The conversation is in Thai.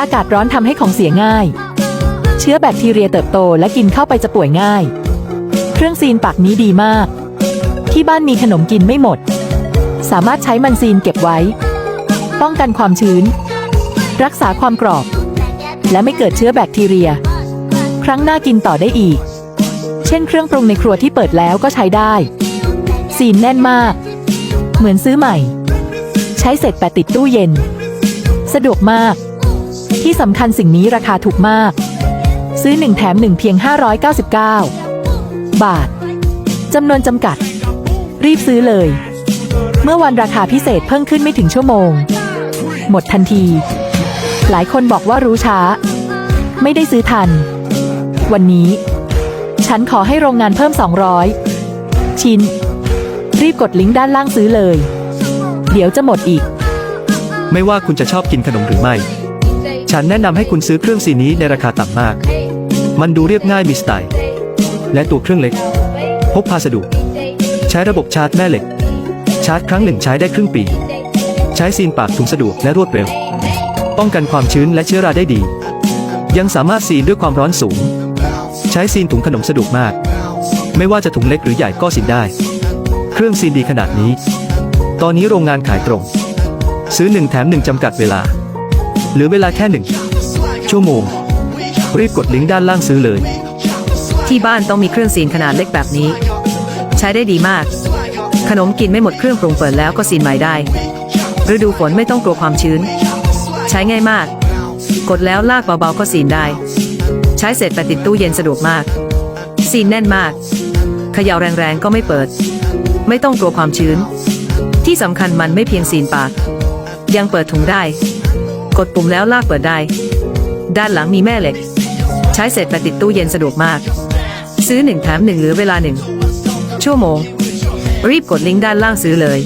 อากาศร้อนทำให้ของเสียง่าย เชื้อแบคทีเรียเติบโตและกินเข้าไปจะป่วยง่าย เครื่องซีนปากนี้ดีมาก ที่บ้านมีขนมกินไม่หมด สามารถใช้มันซีนเก็บไว้ ป้องกันความชื้น รักษาความกรอบ และไม่เกิดเชื้อแบคทีเรีย ครั้งหน้ากินต่อได้อีก เช่นเครื่องปรุงในครัวที่เปิดแล้วก็ใช้ได้ ซีนแน่นมาก เหมือนซื้อใหม่ ช้เสร็จแปะติดตู้เย็น สะดวกมาก ที่สำคัญสิ่งนี้ราคาถูกมาก ซื้อหนึ่งแถมหนึ่งเพียง 599 บาทจำนวนจำกัด รีบซื้อเลย เมื่อวันราคาพิเศษเพิ่งขึ้นไม่ถึงชั่วโมง หมดทันที หลายคนบอกว่ารู้ช้า ไม่ได้ซื้อทัน วันนี้ ฉันขอให้โรงงานเพิ่ม 200 ชิ้น รีบกดลิงก์ด้านล่างซื้อเลย เดี๋ยวจะหมดอีก ไม่ว่าคุณจะชอบกินขนมหรือไม่ ฉันแนะนำให้คุณซื้อเครื่องซีนี้ในราคาต่ำมาก มันดูเรียบง่ายมีสไตล์ และตัวเครื่องเล็ก พกพาสะดวก ใช้ระบบชาร์จแม่เหล็ก ชาร์จครั้งหนึ่งใช้ได้ครึ่งปี ใช้ซีนปากถุงสะดวกและรวดเร็ว ป้องกันความชื้นและเชื้อราได้ดี ยังสามารถซีนด้วยความร้อนสูง ใช้ซีนถุงขนมสะดวกมาก ไม่ว่าจะถุงเล็กหรือใหญ่ก็ซีนได้ เครื่องซีนดีขนาดนี้ ตอนนี้โรงงานขายตรง ซื้อหนึ่งแถมหนึ่งจำกัดเวลาหลือเวลาแค่หนึ่งชั่วโมง รีบกดลิงก์ด้านล่างซื้อเลย ที่บ้านต้องมีเครื่องซีนขนาดเล็กแบบนี้ ใช้ได้ดีมาก ขนมกินไม่หมดเครื่องปรุงเปิดแล้วก็ซีนใหม่ได้ฤดูฝนไม่ต้องกลัวความชื้น ใช้ง่ายมาก กดแล้วลากเบาๆก็ซีนได้ ใช้เสร็จไปติดตู้เย็นสะดวกมาก ซีนแน่นมากเขย่าแรงๆก็ไม่เปิด ไม่ต้องกลัวความชื้น ที่สำคัญมันไม่เพียงซีนปาก ยังเปิดถุงได้ กดปุ่มแล้วลากเปิดได้ ด้านหลังมีแม่เหล็ก ใช้เสร็จไปติดตู้เย็นสะดวกมาก ซื้อหนึ่งแถมหนึ่งหรือเวลาหนึ่งชั่วโมง รีบกดลิงก์ด้านล่างซื้อเลย